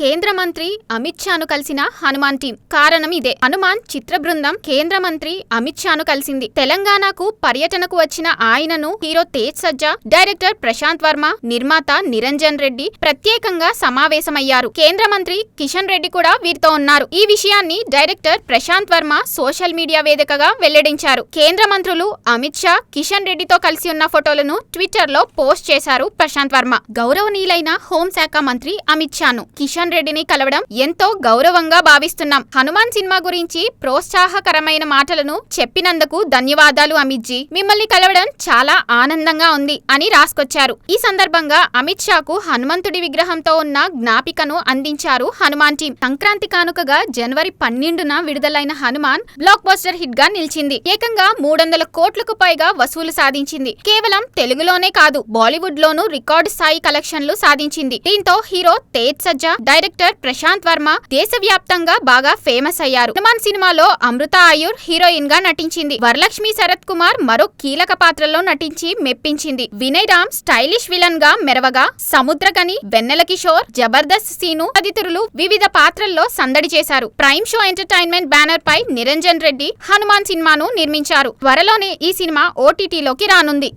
కేంద్ర మంత్రి అమిత్ షాను కలిసిన హనుమాన్ టీం. కారణం ఇదే. హనుమాన్ చిత్ర బృందం కేంద్ర మంత్రి అమిత్ షాను కలిసింది. తెలంగాణకు పర్యటనకు వచ్చిన ఆయనను హీరో తేజ్ సజ్జా డైరెక్టర్ ప్రశాంత్ వర్మ నిర్మాత నిరంజన్ రెడ్డి ప్రత్యేకంగా సమావేశమయ్యారు. కేంద్ర మంత్రి కిషన్ రెడ్డి కూడా వీరితో ఉన్నారు. ఈ విషయాన్ని director Prashanth Varma social media వేదికగా వెల్లడించారు. కేంద్ర మంత్రులు అమిత్ షా కిషన్ రెడ్డితో కలిసి ఉన్న ఫోటోలను ట్విట్టర్లో పోస్ట్ చేశారు ప్రశాంత్ వర్మ. గౌరవనీయులైన హోంశాఖ మంత్రి అమిత్ షాను. కిషన్ రెడ్డిని కలవడం ఎంతో గౌరవంగా భావిస్తున్నాం. హనుమాన్ సినిమా గురించి ప్రోత్సాహకరమైన మాటలను చెప్పినందుకు ధన్యవాదాలు అమిత్ జీ మిమ్మల్ని కలవడం చాలా ఆనందంగా ఉంది అని రాసుకొచ్చారు. ఈ సందర్భంగా అమిత్ షాకు హనుమంతుడి విగ్రహంతో ఉన్న జ్ఞాపికను అందించారు హనుమాన్ టీం. సంక్రాంతి కానుకగా జనవరి పన్నెండున విడుదలైన హనుమాన్ బ్లాక్ బస్టర్ హిట్గా నిలిచింది. ఏకంగా మూడొందల కోట్లకు పైగా వసూలు సాధించింది. కేవలం తెలుగులోనే కాదు బాలీవుడ్ లోనూ రికార్డు స్థాయి కలెక్షన్లు సాధించింది. దీంతో హీరో తేజ్ సజ్జా డైరెక్టర్ ప్రశాంత్ వర్మ దేశవ్యాప్తంగా బాగా ఫేమస్ అయ్యారు. హనుమాన్ సినిమాలో అమృత ఆయుర్ హీరోయిన్గా నటించింది. వరలక్ష్మి శరత్ కుమార్ మరో కీలక పాత్రలో నటించి మెప్పించింది. వినయ్ రామ్ స్టైలిష్ విలన్గా మెరవగా సముద్రకని వెన్నెల కిషోర్ జబర్దస్త్ సీను తదితరులు వివిధ పాత్రల్లో సందడి చేశారు. ప్రైమ్ షో ఎంటర్టైన్మెంట్ బ్యానర్ పై నిరంజన్ రెడ్డి హనుమాన్ సినిమాను నిర్మించారు. త్వరలోనే ఈ సినిమా ఓటీటీలోకి రానుంది.